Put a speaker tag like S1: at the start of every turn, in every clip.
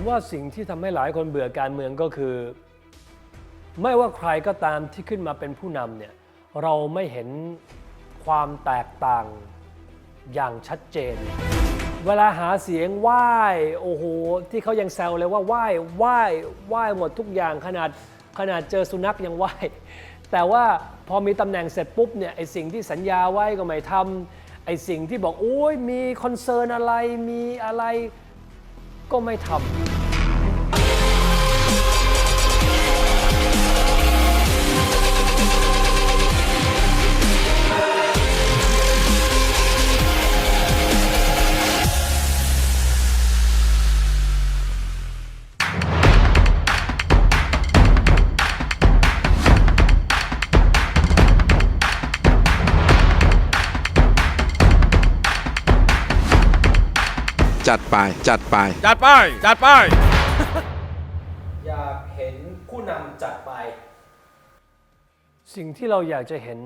S1: ผมว่าสิ่งที่ทำให้หลายคนเบื่อการเมืองก็คือ ไม่ว่าใครก็ตามที่ขึ้นมาเป็นผู้นำเนี่ยเราไม่เห็นความแตกต่างอย่างชัดเจน เวลาหาเสียงไหว้โอ้โหที่เขายังแซวเลยว่าไหว้ไหว้ไหว้หมดทุกอย่างขนาดขนาดเจอสุนัขยังไหว้แต่ว่าพอมีตำแหน่งเสร็จปุ๊บเนี่ยไอสิ่งที่สัญญาไว้ก็ไม่ทำไอสิ่งที่บอกโอ้ยมีคอนเซิร์นอะไรมีอะไรก็ไม่ทำ
S2: จัดไป จัดไป
S3: จัดไป จัดไป
S1: อยากเห็นผู้นำจัดไป สิ่งที่เราอยากจะเห็น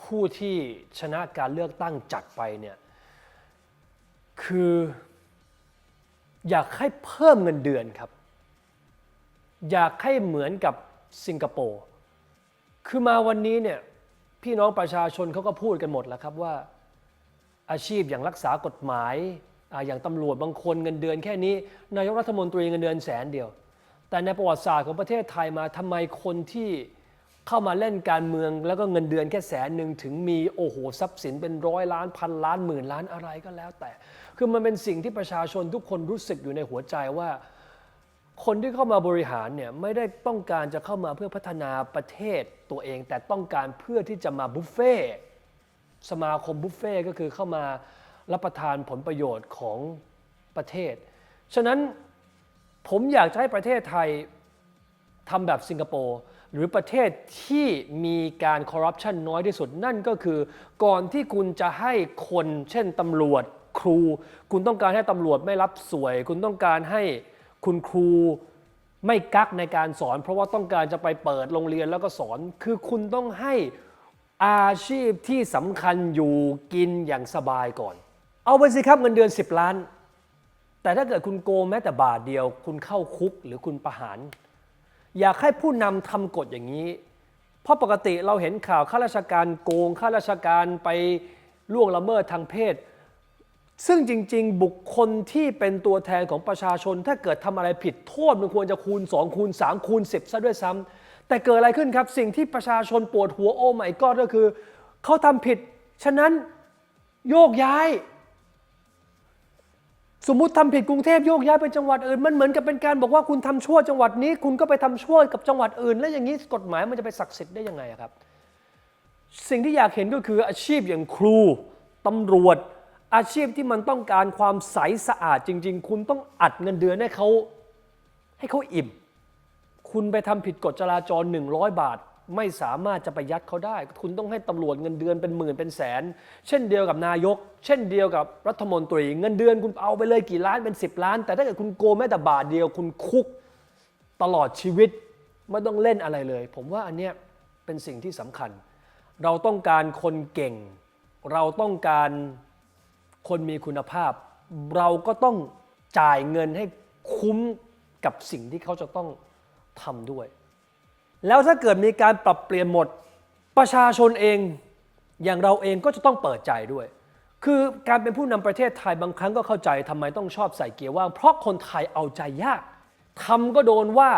S1: ผู้ที่ชนะการเลือกตั้งจัดไปเนี่ยคืออยากให้เพิ่มเงินเดือนครับ อยากให้เหมือนกับสิงคโปร์คือมาวันนี้เนี่ยพี่น้องประชาชนเขาก็พูดกันหมดแล้วครับว่า อาชีพอย่างรักษากฎหมายอย่างตำรวจบางคนเงินเดือนแค่นี้ นายกรัฐมนตรีเงินเดือนแสนเดียว แต่ในประวัติศาสตร์ของประเทศไทยมาทำไมคนที่เข้ามาเล่นการเมือง แล้วก็เงินเดือนแค่แสนหนึ่งถึงมีโอ้โหทรัพย์สินเป็นร้อยล้านพันล้านหมื่นล้านอะไรก็แล้วแต่ คือมันเป็นสิ่งที่ประชาชนทุกคนรู้สึกอยู่ในหัวใจว่า คนที่เข้ามาบริหารเนี่ยไม่ได้ต้องการจะเข้ามาเพื่อพัฒนาประเทศตัวเอง แต่ต้องการเพื่อที่จะมาบุฟเฟ่ สมาคมบุฟเฟ่ต์ก็คือเข้ามารับประทานผลประโยชน์ของประเทศ ฉะนั้นผมอยากจะให้ประเทศไทยทำแบบสิงคโปร์หรือประเทศที่มีการคอร์รัปชันน้อยที่สุดนั่นก็คือ ก่อนที่คุณจะให้คนเช่นตำรวจครู คุณต้องการให้ตำรวจไม่รับสวย คุณต้องการให้คุณครูไม่กักในการสอน เพราะว่าต้องการจะไปเปิดโรงเรียนแล้วก็สอน คือคุณต้องให้ อาชีพที่สำคัญอยู่กินอย่างสบายก่อน เอาไปสิครับเงินเดือน 10 ล้าน แต่ถ้าเกิดคุณโกงแม้แต่บาทเดียว คุณเข้าคุกหรือคุณประหาร อยากให้ผู้นำทำกฎอย่างนี้ เพราะปกติเราเห็นข่าวข้าราชการโกงข้าราชการไปล่วงละเมิดทางเพศ ซึ่งจริง ๆ บุคคลที่เป็นตัวแทนของประชาชน ถ้าเกิดทำอะไรผิดโทษมันควรจะคูณ 2 คูณ 3 คูณ 10ซะด้วยซ้ำ แต่เกิดอะไรขึ้นครับ สิ่งที่ประชาชนปวดหัวโอ้ไม่ก็ก็คือ เขาทำผิด ฉะนั้นโยกย้าย สมมุติทำผิดกรุงเทพโยกย้ายไปจังหวัดอื่น มันเหมือนกับเป็นการบอกว่าคุณทำชั่วจังหวัดนี้ คุณก็ไปทำชั่วกับจังหวัดอื่น แล้วอย่างนี้กฎหมายมันจะไปศักดิ์สิทธิ์ได้ยังไงครับ สิ่งที่อยากเห็นก็คืออาชีพอย่างครูตำรวจอาชีพที่มันต้องการความใสสะอาดจริง ๆ คุณต้องอัดเงินเดือนให้เขาให้เขาอิ่ม คุณไปทำผิดกฎจราจร 100 บาท ไม่สามารถจะไปยัดเขาได้ คุณต้องให้ตำรวจเงินเดือนเป็นหมื่นเป็นแสน เช่นเดียวกับนายก เช่นเดียวกับรัฐมนตรี เงินเดือนคุณเอาไปเลยกี่ล้านเป็น 10 ล้าน แต่ถ้าเกิดคุณโกงแม้แต่บาทเดียว คุณคุกตลอดชีวิตไม่ต้องเล่นอะไรเลย ผมว่าอันเนี้ยเป็นสิ่งที่สำคัญ เราต้องการคนเก่ง เราต้องการคนมีคุณภาพ เราก็ต้องจ่ายเงินให้คุ้มกับสิ่งที่เขาจะต้อง ทำด้วย แล้วถ้าเกิดมีการปรับเปลี่ยนหมดประชาชนเองอย่างเราเองก็จะต้องเปิดใจด้วย คือการเป็นผู้นำประเทศไทยบางครั้งก็เข้าใจทำไมต้องชอบใส่เกียร์ว่าง เพราะคนไทยเอาใจยากทำก็โดนว่า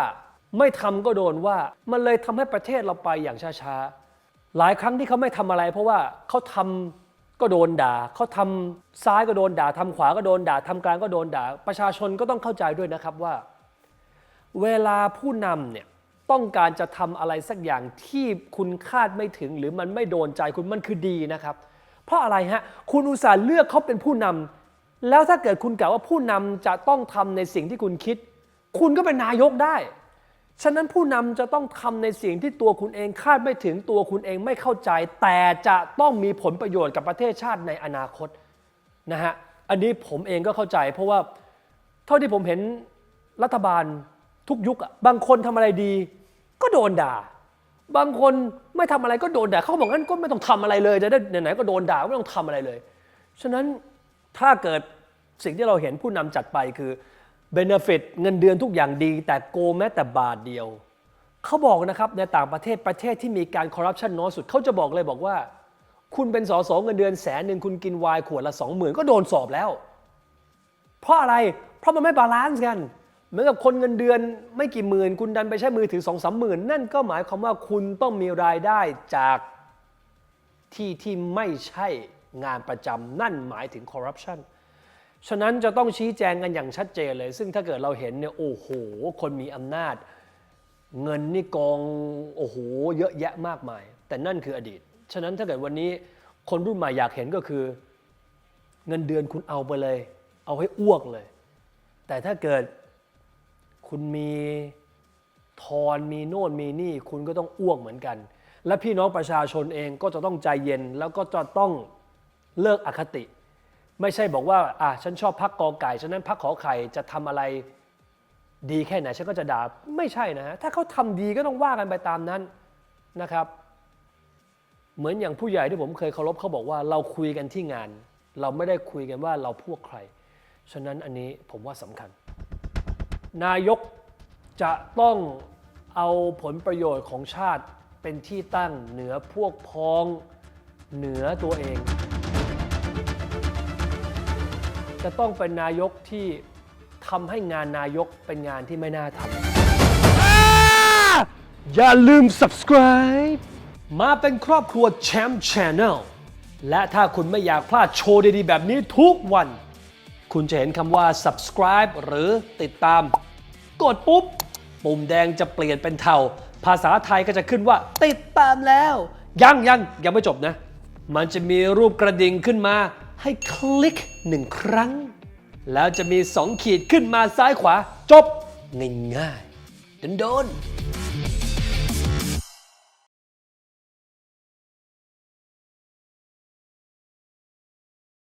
S1: ไม่ทำก็โดนว่ามันเลยทำให้ประเทศเราไปอย่างช้าๆ หลายครั้งที่เขาไม่ทำอะไร เพราะว่าเขาทำก็โดนด่าเขาทำซ้ายก็โดนด่าทำขวาก็โดนด่าทำกลางก็โดนด่า ประชาชนก็ต้องเข้าใจด้วยนะครับว่า เวลาผู้นำเนี่ยต้องการจะทำอะไรสักอย่างที่คุณคาดไม่ถึงหรือมันไม่โดนใจคุณมันคือดีนะครับ เพราะอะไรฮะคุณอุตส่าห์เลือกเขาเป็นผู้นำแล้วถ้าเกิดคุณกล่าวว่าผู้นำจะต้องทำในสิ่งที่คุณคิด คุณก็เป็นนายกได้ ฉะนั้นผู้นำจะต้องทำในสิ่งที่ตัวคุณเองคาดไม่ถึงตัวคุณเองไม่เข้าใจ แต่จะต้องมีผลประโยชน์กับประเทศชาติในอนาคตนะฮะอันนี้ผมเองก็เข้าใจ เพราะว่าเท่าที่ผมเห็นรัฐบาล ทุกยุคอะบางคนทำอะไรดี ก็โดนด่า บางคนไม่ทำอะไรก็โดนด่าเขาบอกงั้นก็ไม่ต้องทำอะไรเลยจะได้ไหนๆก็โดนด่าไม่ต้องทำอะไรเลย ฉะนั้นถ้าเกิดสิ่งที่เราเห็นผู้นำจัดไปคือเบนฟิตเงินเดือนทุกอย่างดี แต่โกงแม้แต่บาทเดียว เขาบอกนะครับในต่างประเทศประเทศที่มีการคอร์รัปชันน้อยสุดเขาจะบอกเลยบอกว่า คุณเป็นสอสอเงินเดือนแสนหนึ่งคุณกินวน์ขวดละสองหมื่นก็โดนสอบแล้ว เพราะอะไร เพราะมันไม่บาลานซ์กัน เหมือนกับคนเงินเดือนไม่กี่หมื่น คุณดันไปใช้มือถือสองสามหมื่น นั่นก็หมายความว่าคุณต้องมีรายได้จากที่ที่ไม่ใช่งานประจำนั่นหมายถึงคอร์รัปชันฉะนั้นจะต้องชี้แจงกันอย่างชัดเจนเลย ซึ่งถ้าเกิดเราเห็นเนี่ยโอ้โห คนมีอำนาจ เงินนี่กองโอ้โหเยอะแยะมากมาย แต่นั่นคืออดีต ฉะนั้นถ้าเกิดวันนี้คนรุ่นใหม่อยากเห็นก็คือ เงินเดือนคุณเอาไปเลย เอาให้อ้วกเลย แต่ถ้าเกิด คุณมีทอนมีโน่นมีนี่ คุณก็ต้องอ้วกเหมือนกัน และพี่น้องประชาชนเองก็จะต้องใจเย็นแล้วก็จะต้องเลิกอคติ ไม่ใช่บอกว่าอะฉันชอบพักกอไก่ฉะนั้นพักขอไข่จะทำอะไรดีแค่ไหนฉันก็จะด่าไม่ใช่นะฮะถ้าเขาทำดีก็ต้องว่ากันไปตามนั้นนะครับ เหมือนอย่างผู้ใหญ่ที่ผมเคยเคารพเขาบอกว่าเราคุยกันที่งาน เราไม่ได้คุยกันว่าเราพวกใคร ฉะนั้นอันนี้ผมว่าสำคัญ นายกจะต้องเอาผลประโยชน์ของชาติเป็นที่ตั้งเหนือพวกพ้องเหนือตัวเอง จะต้องเป็นนายกที่ทำให้งานนายกเป็นงานที่ไม่น่าทำอย่าลืม subscribe มาเป็นครอบครัวแชมป์ชน n น l และถ้าคุณไม่อยากพลาดโชว์ดีๆ แบบนี้ทุกวัน คุณจะเห็นคำว่า subscribe หรือติดตาม กดปุ๊บ ปุ่มแดงจะเปลี่ยนเป็นเทา ภาษาไทยก็จะขึ้นว่า ติดตามแล้ว ยังยังยังไม่จบนะ มันจะมีรูปกระดิ่งขึ้นมาให้คลิกหนึ่งครั้ง แล้วจะมีสองขีดขึ้นมาซ้ายขวา จบ ง่ายๆโดนๆ